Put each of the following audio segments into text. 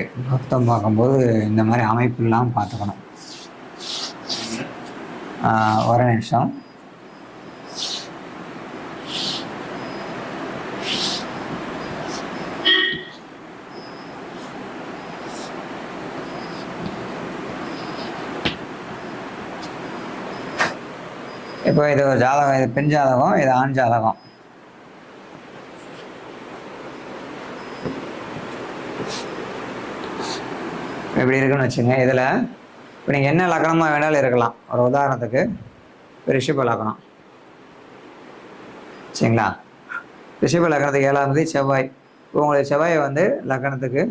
பொருத்தம் பார்க்கும்போது இந்த மாதிரி அமைப்புலாம் பார்த்துக்கணும். ஆஹ் ஒரு நிமிஷம். இப்போ இது ஒரு ஜாதகம் இது பெண் ஜாதகம் இது ஆண் ஜாதகம். இப்படி இருக்குன்னு வச்சுங்க இதில் இப்போ நீங்கள் என்ன லக்கணமாக வேணாலும் இருக்கலாம். ஒரு உதாரணத்துக்கு ரிஷப லக்கணம். சரிங்களா? ரிஷப லக்கணத்துக்கு ஏழாம் தேதி செவ்வாய். இப்போ உங்களுக்கு செவ்வாய் வந்து லக்கணத்துக்கு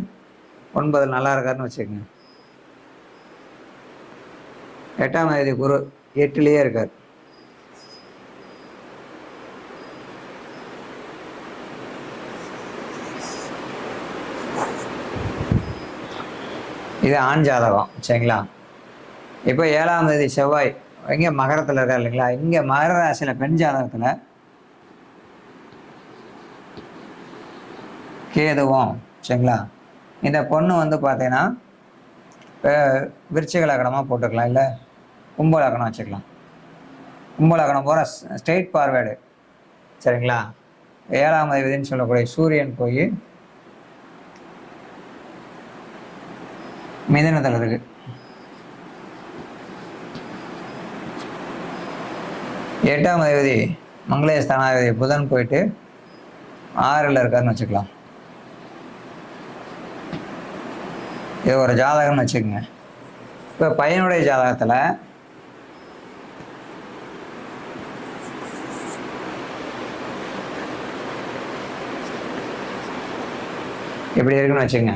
ஒன்பது நல்லா இருக்காருன்னு வச்சுக்கோங்க. எட்டாம் தேதி குரு எட்டுலேயே இருக்கார். இது ஆண் ஜாதகம் சரிங்களா? இப்போ ஏழாம் தேதி செவ்வாய் இங்கே மகரத்தில் இருக்கா இல்லைங்களா? இங்கே மகர ராசியில் பெண் ஜாதகத்தில் கேதுவும் சரிங்களா? இந்த பொண்ணு வந்து பார்த்தீங்கன்னா விருச்சிக லக்கணமாக போட்டுக்கலாம் இல்லை? கும்ப லக்கணம் வச்சுக்கலாம். கும்ப லக்கணம் போகிற ஸ்ட்ரெயிட் பார்வேர்டு சரிங்களா? ஏழாம் தேதின்னு சொல்லக்கூடிய சூரியன் போய் மிதனத்தில் இருக்குது எட்டாம் அதிபதி மங்கள ஸ்தானாதிபதி புதன் போயிட்டு ஆறில் இருக்காருன்னு வச்சுக்கலாம். இது ஒரு ஜாதகம்னு வச்சுக்கோங்க. இப்போ பையனுடைய ஜாதகத்தில் இப்படி இருக்குன்னு வச்சுக்கோங்க.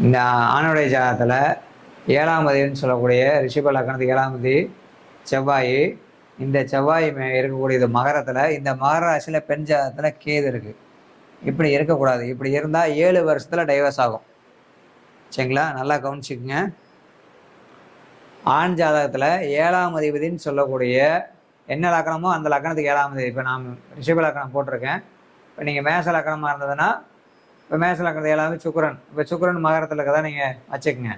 இந்த ஆணுடைய ஜாதகத்தில் ஏழாம் பதிவுன்னு சொல்லக்கூடிய ரிஷப லக்கணத்துக்கு ஏழாம் தேதி செவ்வாய். இந்த செவ்வாய் மே- இருக்கக்கூடிய இது மகரத்தில் இந்த மகர ராசியில் பெண் ஜாதகத்தில் கேது இருக்குது இப்படி இருக்கக்கூடாது. இப்படி இருந்தால் ஏழு வருஷத்தில் டைவர்ஸ் ஆகும். சரிங்களா? நல்லா கவனிச்சுக்குங்க. ஆண் ஜாதகத்தில் ஏழாம் அதிபதின்னு சொல்லக்கூடிய என்ன லக்கணமோ அந்த லக்கணத்துக்கு ஏழாம் அதிபதி. இப்போ நான் ரிஷப லக்கணம் போட்டிருக்கேன். இப்போ நீங்கள் மேச லக்கணமாக இருந்ததுன்னா இப்போ மேச இருக்கிறது எல்லாமே சுக்கரன் இப்போ சுக்கரன் மகரத்தில் தான் நீங்கள் வச்சுக்கோங்க.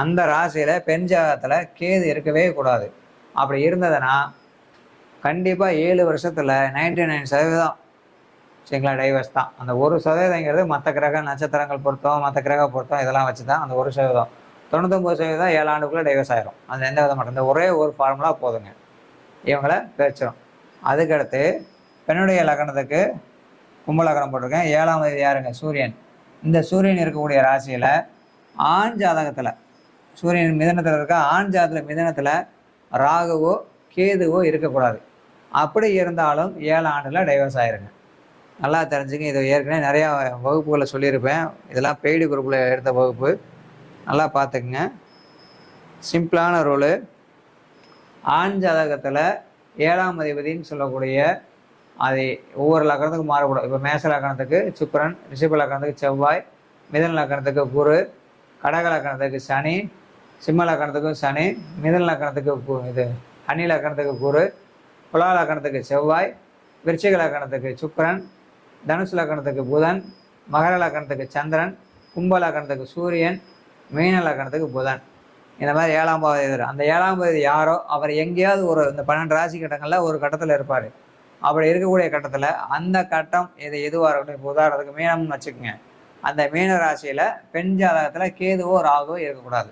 அந்த ராசியில் பெண் ஜாதகத்தில் கேது இருக்கவே கூடாது. அப்படி இருந்ததுன்னா கண்டிப்பாக ஏழு வருஷத்தில் நைன்டி நைன் சதவீதம் சரிங்களா டைவர்ஸ் தான். அந்த ஒரு சதவீதங்கிறது மற்ற கிரக நட்சத்திரங்கள் பொருத்தம் மற்ற கிரக பொருத்தம் இதெல்லாம் வச்சு தான் அந்த ஒரு சதவீதம். தொண்ணூத்தொம்பது சதவீதம் ஏழு ஆண்டுக்குள்ளே டைவர்ஸ் ஆயிரும். அது எந்த விதம் மட்டும் இந்த ஒரே ஒரு ஃபார்முலா போதுங்க. இவங்களை பிரிச்சிடும் அதுக்கடுத்து பெண்ணுடைய லக்னத்துக்கு கும்பலக்கணம் போட்டிருக்கேன். ஏழாம் தேதி யாருங்க? சூரியன். இந்த சூரியன் இருக்கக்கூடிய ராசியில் ஆண் ஜாதகத்தில் சூரியன் மிதனத்தில் இருக்க? ஆண் ஜாதகத்தில் மிதனத்தில் ராகுவோ கேதுவோ இருக்கக்கூடாது. அப்படி இருந்தாலும் ஏழு ஆண்டில் டைவர்ஸ் ஆயிருங்க. நல்லா தெரிஞ்சுங்க. இது ஏற்கனவே நிறையா வகுப்புகளை சொல்லியிருப்பேன். இதெல்லாம் பெய்டு குரூப்பில் எடுத்த வகுப்பு. நல்லா பார்த்துக்குங்க. சிம்பிளான ரூலு ஆண் ஜாதகத்தில் ஏழாம் அதிபதினு சொல்லக்கூடிய அது ஒவ்வொரு லக்கணத்துக்கும் மாறுபடும் இப்போ மேச லக்கணத்துக்கு சுக்கரன் ரிஷப லக்கணத்துக்கு செவ்வாய் மிதன் லக்கணத்துக்கு குரு கடக லக்கணத்துக்கு சனி சிம்ம லக்கணத்துக்கு சனி மிதன் லக்கணத்துக்கு கு- இது அன்னி லக்கணத்துக்கு குரு புலா லக்கணத்துக்கு செவ்வாய் விருச்சிக லக்கணத்துக்கு சுக்கரன் தனுசு லக்கணத்துக்கு புதன் மகர லக்கணத்துக்கு சந்திரன் கும்ப லக்கணத்துக்கு சூரியன் மீன லக்கணத்துக்கு புதன். இந்த மாதிரி ஏழாம் பாவதி அந்த ஏழாம் பாவதி யாரோ அவர் எங்கேயாவது ஒரு இந்த பன்னெண்டு ராசி கட்டங்களில் ஒரு கட்டத்தில் இருப்பார். அப்படி இருக்கக்கூடிய கட்டத்தில் அந்த கட்டம் எது எதுவாக இருக்கட்டும் இப்போ உதாரணத்துக்கு மீனம்னு வச்சுக்கோங்க. அந்த மீன ராசியில் பெண் ஜாதகத்தில் கேதுவோ ராகுவோ இருக்கக்கூடாது.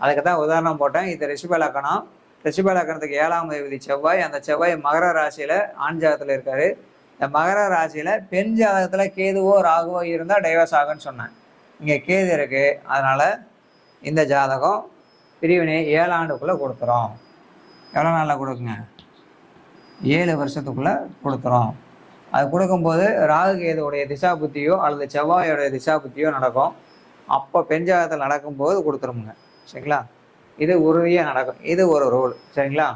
அதுக்கு தான் உதாரணம் போட்டேன். இது ரிஷப லக்கணம் லக்கணத்துக்கு ஏழாம் தேதி செவ்வாய். அந்த செவ்வாய் மகர ராசியில் ஆண் ஜாதகத்தில் இருக்காரு. இந்த மகர ராசியில் பெண் ஜாதகத்தில் கேதுவோ ராகுவோ இருந்தால் டைவர்ஸ் ஆகும்னு சொன்னேன். இங்கே கேது இருக்குது அதனால் இந்த ஜாதகம் பிரிவினை ஏழு ஆண்டுக்குள்ளே கொடுத்துரும் எவ்வளோ நாளில் கொடுக்குங்க? ஏழு வருஷத்துக்குள்ளே கொடுத்துரும் அது கொடுக்கும்போது ராகுகேதுடைய திசா புத்தியோ அல்லது செவ்வாயோடைய திசா புத்தியோ நடக்கும். அப்போ பெஞ்சாகத்தில் நடக்கும்போது கொடுத்துருமுங்க. சரிங்களா? இது உறுதியாக நடக்கும். இது ஒரு ரூல் சரிங்களா?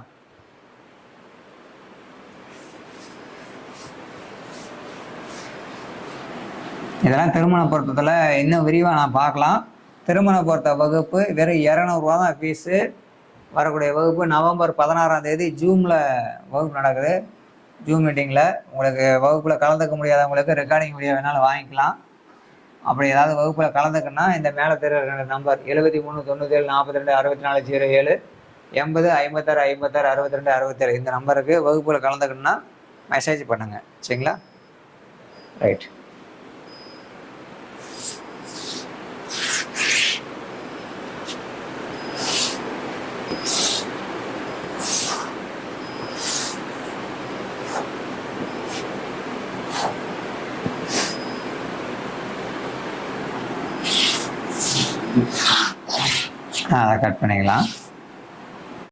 இதெல்லாம் திருமண பொருத்தத்தில் இன்னும் விரிவாக நான் பார்க்கலாம். திருமண பொருத்த வகுப்பு வெறும் இரநூறுவா தான் ஃபீஸு வரக்கூடிய வகுப்பு நவம்பர் பதினாறாம் தேதி ஜூமில் வகுப்பு நடக்குது. ஜூம் மீட்டிங்கில் உங்களுக்கு வகுப்பில் கலந்துக்க முடியாதவங்களுக்கு ரெக்கார்டிங் வீடியோ வேணாலும் வாங்கிக்கலாம். அப்படி ஏதாவது வகுப்பில் கலந்துக்குன்னா இந்த மேலே தெரிய நம்பர் எழுபத்தி மூணு தொண்ணூற்றி ஏழு நாற்பத்தி ரெண்டு அறுபத்தி நாலு ஜீரோ ஏழு எண்பது ஐம்பத்தாறு ஐம்பத்தாறு அறுபத்தி ரெண்டு அறுபத்தேழு இந்த நம்பருக்கு வகுப்பில் கலந்துக்கணுன்னா மெசேஜ் பண்ணுங்கள் சரிங்களா? ரைட் அதை கட் பண்ணிக்கலாம்.